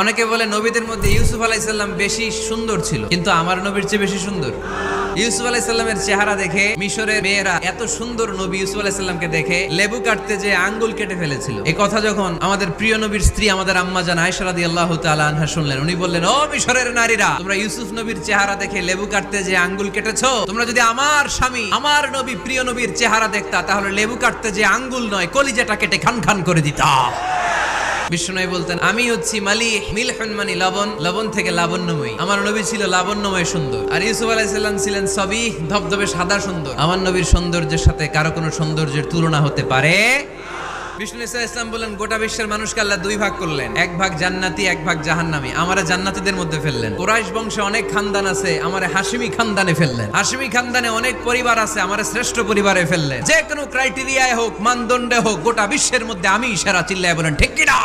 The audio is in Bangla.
অনেকে বলে নবীদের মধ্যে ইউসুফ আলাইসাল্লাম বেশি সুন্দর ছিল, কিন্তু আমার নবীর চেয়ে বেশি সুন্দর। ইউসুফ আলাইসাল্লামের চেহারা দেখে মিশরের মেয়েরা এত সুন্দর নবী ইউসুফ আলাইসাল্লামকে দেখে লেবু কাটতে যে আঙ্গুল কেটে ফেলেছিল। এই কথা যখন আমাদের প্রিয় নবীর স্ত্রী আমাদের আম্মা জান আয়সারাদি আল্লাহ তাআলা আনহা শুনলেন, উনি বললেন, ও মিশরের নারীরা, তোমরা ইউসুফ নবীর চেহারা দেখে লেবু কাটতে যে আঙ্গুল কেটেছো? তোমরা যদি আমার স্বামী, আমার নবী প্রিয় নবীর চেহারা দেখতা, তাহলে লেবু কাটতে যে আঙ্গুল নয়, কলিজাটা কেটে খান খান করে দিতা। বিষ্ণুনাই বলতেন, আমি হচ্ছি মালি মিলহন মানি লবণ লবণ থেকে লাবণ্যময়ী। আমার নবী ছিল লাবণ্যময় সুন্দর। আর ইউসুফ আলাইসাল্লাম ছিলেন সবই ধবধবে সাদা সুন্দর। আমার নবীর সৌন্দর্যের সাথে কারও কোনো সৌন্দর্যের তুলনা হতে পারে বিষ্ণু ইসা দুই ভাগ করলেন। এক ভাগ জান্নাতি, এক ভাগ জাহান্নামি। আমারে জান্নাতীদের মধ্যে ফেললেন। কুরাইশ বংশে অনেক খানদান আছে, আমারে হাসিমি খানদানে ফেললেন। হাসিমি খানদানে অনেক পরিবার আছে, আমারে শ্রেষ্ঠ পরিবারে ফেললেন। যে কোনো ক্রাইটেরিয়ায় হোক, মানদণ্ডে হোক, গোটা বিশ্বের মধ্যে আমি সেরা চিল্লায় বলেন, ঠিক কিনা?